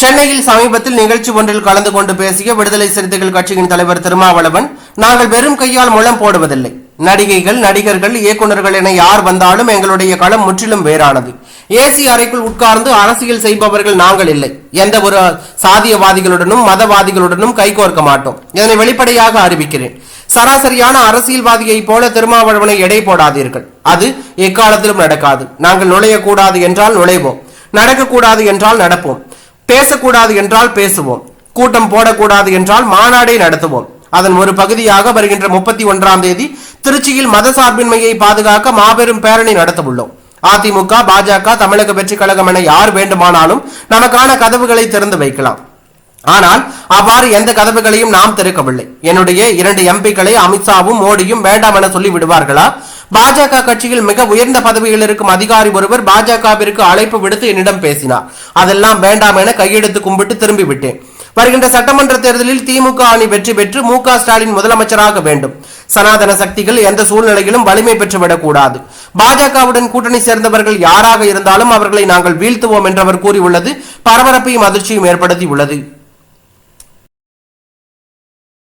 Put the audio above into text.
சென்னையில் சமீபத்தில் நிகழ்ச்சி ஒன்றில் கலந்து கொண்டு பேசிய விடுதலை சிறுத்தைகள் கட்சியின் தலைவர் திருமாவளவன் நாங்கள் வெறும் கையால் முழம் போடுவதில்லை. நடிகைகள் நடிகர்கள் இயக்குநர்கள் என யார் வந்தாலும் எங்களுடைய களம் முற்றிலும் வேறானது. ஏசி அறைக்குள் உட்கார்ந்து அரசியல் செய்பவர்கள் நாங்கள் இல்லை. எந்த ஒரு சாதியவாதிகளுடனும் மதவாதிகளுடனும் கைகோர்க்க மாட்டோம். இதனை வெளிப்படையாக அறிவிக்கிறேன். சராசரியான அரசியல்வாதியைப் போல திருமாவளவனை எடை போடாதீர்கள். அது எக்காலத்திலும் நடக்காது. நாங்கள் நுழையக்கூடாது என்றால் நுழைவோம். நடக்கக்கூடாது என்றால் நடப்போம். பேசக்கூடாது என்றால் பேசுவோம். கூட்டம் போடக்கூடாது என்றால் மாநாடை நடத்துவோம். அதன் ஒரு பகுதியாக வருகின்ற முப்பத்தி ஒன்றாம் தேதி திருச்சியில் மதசார்பின்மையை பாதுகாக்க மாபெரும் பேரணி நடத்தவுள்ளோம். அதிமுக பாஜக தமிழக வெற்றிக் கழகம் என யார் வேண்டுமானாலும் நமக்கான கதவுகளை திறந்து வைக்கலாம். ஆனால் அவ்வாறு எந்த கதவுகளையும் நாம் திறக்கவில்லை. என்னுடைய இரண்டு எம்பிக்களை அமித்ஷாவும் மோடியும் வேண்டாம் என சொல்லி விடுவார்களா பாஜக கட்சியில் மிக உயர்ந்த பதவியில் இருக்கும் அதிகாரி ஒருவர் பாஜகவிற்கு அழைப்பு விடுத்து என்னிடம் பேசினார். அதெல்லாம் வேண்டாம் என கையெடுத்து கும்பிட்டு திரும்பி விட்டேன் வருகின்ற சட்டமன்ற தேர்தலில் திமுக அணி வெற்றி பெற்று மு ஸ்டாலின் முதலமைச்சராக வேண்டும். சனாதன சக்திகள் எந்த சூழ்நிலையிலும் வலிமை பெற்றுவிடக்கூடாது. பாஜகவுடன் கூட்டணி சேர்ந்தவர்கள் யாராக இருந்தாலும் அவர்களை நாங்கள் வீழ்த்துவோம் என்றவர் கூறியுள்ளது. பரபரப்பையும் அதிர்ச்சியும் ஏற்படுத்தி உள்ளது